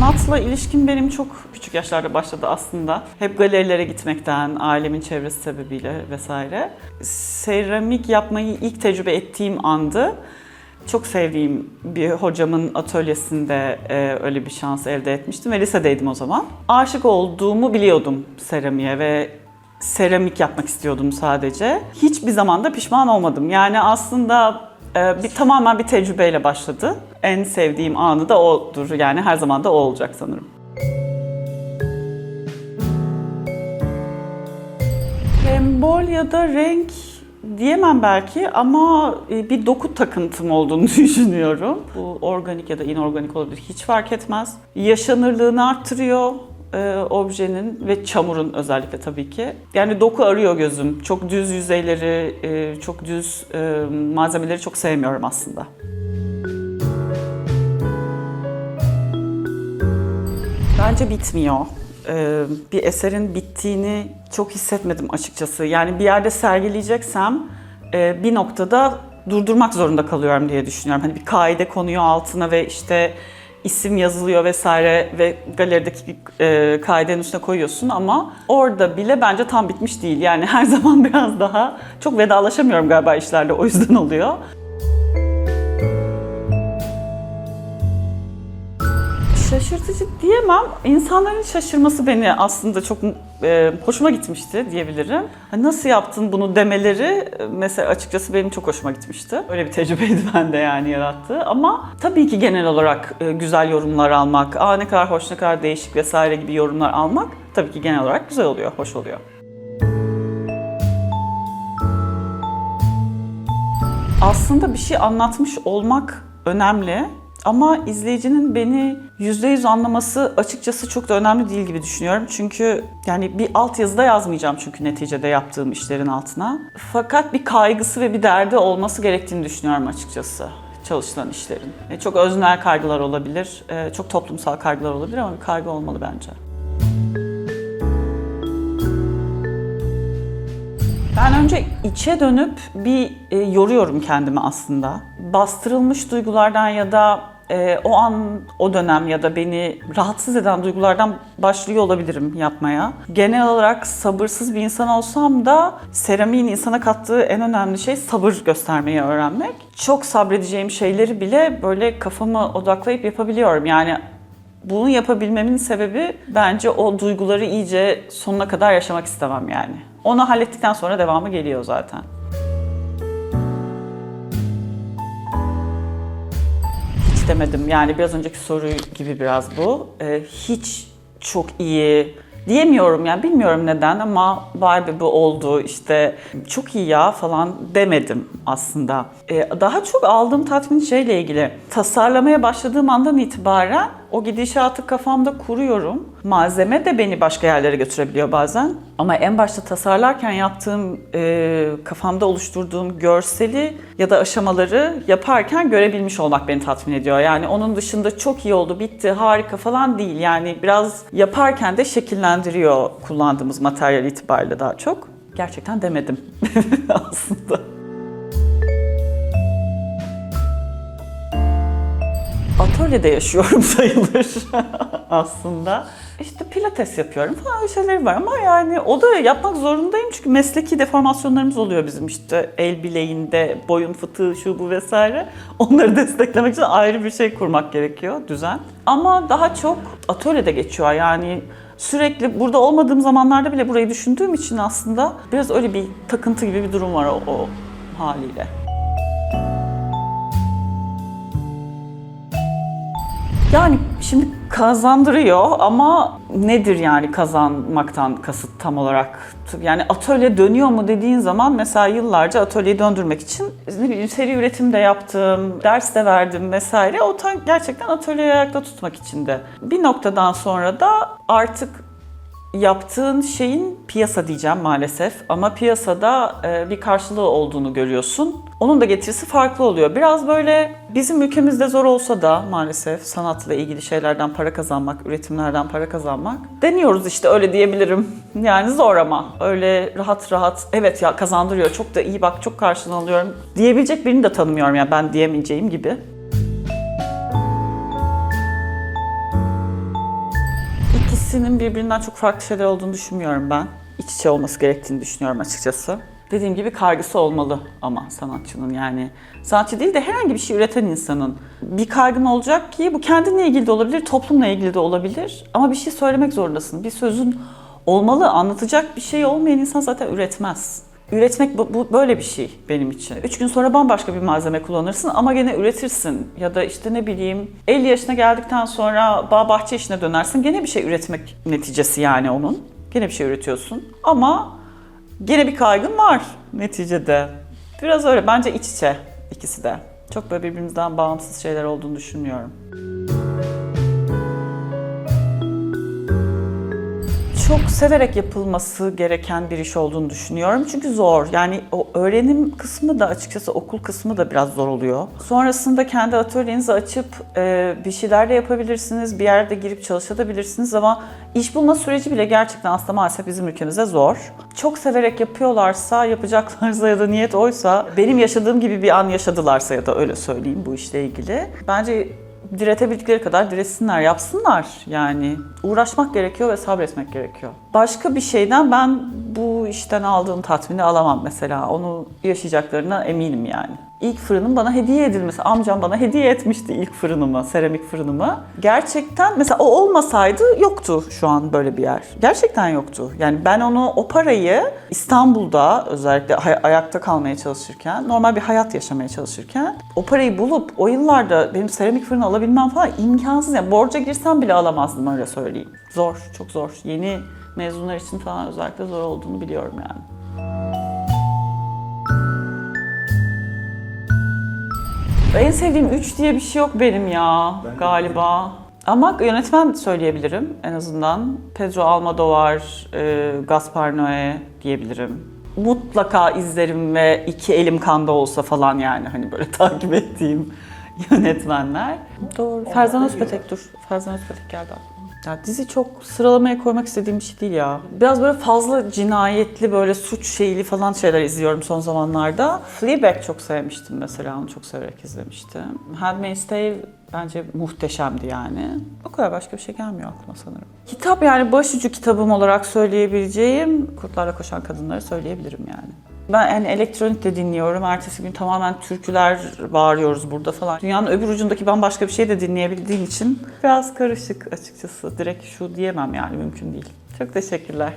Sanatla ilişkim benim çok küçük yaşlarda başladı aslında. Hep galerilere gitmekten, ailemin çevresi sebebiyle vesaire. Seramik yapmayı ilk tecrübe ettiğim andı. Çok sevdiğim bir hocamın atölyesinde e, öyle bir şans elde etmiştim ve lisedeydim o zaman. Aşık olduğumu biliyordum seramiğe ve seramik yapmak istiyordum sadece. Hiçbir zaman da pişman olmadım. Yani aslında e, bir tamamen bir tecrübeyle başladı. En sevdiğim anı da odur. Yani her zaman da o olacak sanırım. Sembol ya da renk diyemem belki ama e, bir doku takıntım olduğunu düşünüyorum. Bu organik ya da inorganik olabilir hiç fark etmez. Yaşanırlığını arttırıyor e, objenin ve çamurun özellikle tabii ki. Yani doku arıyor gözüm. Çok düz yüzeyleri, e, çok düz e, malzemeleri çok sevmiyorum aslında. Bence bitmiyor. Ee, bir eserin bittiğini çok hissetmedim açıkçası. Yani bir yerde sergileyeceksem e, bir noktada durdurmak zorunda kalıyorum diye düşünüyorum. Hani bir kaide konuyor altına ve işte isim yazılıyor vesaire ve galerideki e, kaidenin üstüne koyuyorsun ama orada bile bence tam bitmiş değil. Yani her zaman biraz daha çok vedalaşamıyorum galiba işlerle o yüzden oluyor. Şaşırtıcı diyemem. İnsanların şaşırması beni aslında çok e, hoşuma gitmişti diyebilirim. Hani nasıl yaptın bunu demeleri e, mesela açıkçası benim çok hoşuma gitmişti. Öyle bir tecrübeydi bende yani yarattığı. Ama tabii ki genel olarak e, güzel yorumlar almak, aa ne kadar hoş, ne kadar değişik vesaire gibi yorumlar almak tabii ki genel olarak güzel oluyor, hoş oluyor. Aslında bir şey anlatmış olmak önemli. Ama izleyicinin beni %100 anlaması açıkçası çok da önemli değil gibi düşünüyorum. Çünkü yani bir alt yazıda yazmayacağım çünkü neticede yaptığım işlerin altına. Fakat bir kaygısı ve bir derdi olması gerektiğini düşünüyorum açıkçası çalışılan işlerin. E, Çok öznel kaygılar olabilir, e, çok toplumsal kaygılar olabilir ama bir kaygı olmalı bence. Ben önce içe dönüp bir e, yoruyorum kendimi aslında. Bastırılmış duygulardan ya da e, o an, o dönem ya da beni rahatsız eden duygulardan başlıyor olabilirim yapmaya. Genel olarak sabırsız bir insan olsam da seramiğin insana kattığı en önemli şey sabır göstermeyi öğrenmek. Çok sabredeceğim şeyleri bile böyle kafamı odaklayıp yapabiliyorum. Yani bunu yapabilmemin sebebi bence o duyguları iyice sonuna kadar yaşamak istemem yani. Onu hallettikten sonra devamı geliyor zaten. Hiç demedim yani biraz önceki soru gibi biraz bu. Ee, hiç çok iyi diyemiyorum yani bilmiyorum neden ama vay be bu oldu işte çok iyi ya falan demedim aslında. Ee, daha çok aldığım tatmin şeyle ilgili tasarlamaya başladığım andan itibaren o gidişatı kafamda kuruyorum. Malzeme de beni başka yerlere götürebiliyor bazen. Ama en başta tasarlarken yaptığım, e, kafamda oluşturduğum görseli ya da aşamaları yaparken görebilmiş olmak beni tatmin ediyor. Yani onun dışında çok iyi oldu, bitti, harika falan değil. Yani biraz yaparken de şekillendiriyor kullandığımız materyal itibariyle daha çok. Gerçekten demedim aslında. Atölyede yaşıyorum sayılır aslında. İşte pilates yapıyorum falan öyle şeyler var ama yani o da yapmak zorundayım çünkü mesleki deformasyonlarımız oluyor bizim işte el bileğinde, boyun fıtığı, şu bu vesaire. Onları desteklemek için ayrı bir şey kurmak gerekiyor, düzen. Ama daha çok atölyede geçiyor yani sürekli burada olmadığım zamanlarda bile burayı düşündüğüm için aslında biraz öyle bir takıntı gibi bir durum var o, o haliyle. Yani şimdi kazandırıyor ama nedir yani kazanmaktan kasıt tam olarak? Yani atölye dönüyor mu dediğin zaman mesela yıllarca atölyeyi döndürmek için seri üretim de yaptım, ders de verdim vesaire. O gerçekten atölyeyi ayakta tutmak için de. Bir noktadan sonra da artık yaptığın şeyin piyasa diyeceğim maalesef ama piyasada e, bir karşılığı olduğunu görüyorsun. Onun da getirisi farklı oluyor. Biraz böyle bizim ülkemizde zor olsa da maalesef sanatla ilgili şeylerden para kazanmak, üretimlerden para kazanmak. Deniyoruz işte öyle diyebilirim. Yani zor ama öyle rahat rahat evet ya kazandırıyor çok da iyi bak çok karşılığını alıyorum diyebilecek birini de tanımıyorum yani ben diyemeyeceğim gibi. İkisinin birbirinden çok farklı şeyler olduğunu düşünmüyorum ben. İç içe olması gerektiğini düşünüyorum açıkçası. Dediğim gibi kaygısı olmalı ama sanatçının yani. Sanatçı değil de herhangi bir şey üreten insanın. Bir kaygın olacak ki bu kendinle ilgili de olabilir, toplumla ilgili de olabilir. Ama bir şey söylemek zorundasın. Bir sözün olmalı, anlatacak bir şey olmayan insan zaten üretmez. Üretmek bu, bu böyle bir şey benim için. Üç gün sonra bambaşka bir malzeme kullanırsın ama gene üretirsin. Ya da işte ne bileyim 50 yaşına geldikten sonra bağ bahçe işine dönersin. Gene bir şey üretmek neticesi yani onun. Gene bir şey üretiyorsun. Ama gene bir kaygın var neticede. Biraz öyle. Bence iç içe ikisi de. Çok böyle birbirimizden bağımsız şeyler olduğunu düşünmüyorum. Çok severek yapılması gereken bir iş olduğunu düşünüyorum. Çünkü zor. Yani o öğrenim kısmı da açıkçası okul kısmı da biraz zor oluyor. Sonrasında kendi atölyenizi açıp e, bir şeyler de yapabilirsiniz. Bir yerde girip çalışabilirsiniz ama iş bulma süreci bile gerçekten aslında maalesef bizim ülkemizde zor. Çok severek yapıyorlarsa, yapacaklarsa ya da niyet oysa, benim yaşadığım gibi bir an yaşadılarsa ya da öyle söyleyeyim bu işle ilgili. Bence diretebildikleri kadar diretsinler, yapsınlar yani. Uğraşmak gerekiyor ve sabretmek gerekiyor. Başka bir şeyden ben bu işten aldığım tatmini alamam mesela. Onu yaşayacaklarına eminim yani. İlk fırının bana hediye edilmesi. Amcam bana hediye etmişti ilk fırınımı, seramik fırınımı. Gerçekten mesela o olmasaydı yoktu şu an böyle bir yer. Gerçekten yoktu. Yani ben onu o parayı İstanbul'da özellikle hay- ayakta kalmaya çalışırken, normal bir hayat yaşamaya çalışırken o parayı bulup o yıllarda benim seramik fırını alabilmem falan imkansız. Yani borca girsem bile alamazdım öyle söyleyeyim. Zor, çok zor. Yeni mezunlar için falan özellikle zor olduğunu biliyorum yani. En sevdiğim üç diye bir şey yok benim ya galiba. Ama yönetmen söyleyebilirim en azından. Pedro Almodovar, e, Gaspar Noé diyebilirim. Mutlaka izlerim ve iki elim kanda olsa falan yani hani böyle takip ettiğim yönetmenler. Doğru. Ferzan Özpetek dur. Ferzan Özpetek geldi aklıma. Ya dizi çok sıralamaya koymak istediğim bir şey değil ya. Biraz böyle fazla cinayetli böyle suç şeyli falan şeyler izliyorum son zamanlarda. Fleabag çok sevmiştim mesela. Onu çok severek izlemiştim. Handmaid's Tale bence muhteşemdi yani. O kadar başka bir şey gelmiyor aklıma sanırım. Kitap yani başucu kitabım olarak söyleyebileceğim Kurtlarla Koşan Kadınları söyleyebilirim yani. Ben yani elektronik de dinliyorum. Ertesi gün tamamen türküler bağırıyoruz burada falan. Dünyanın öbür ucundaki bambaşka bir şey de dinleyebildiğim için biraz karışık açıkçası. Direkt şu diyemem yani mümkün değil. Çok teşekkürler.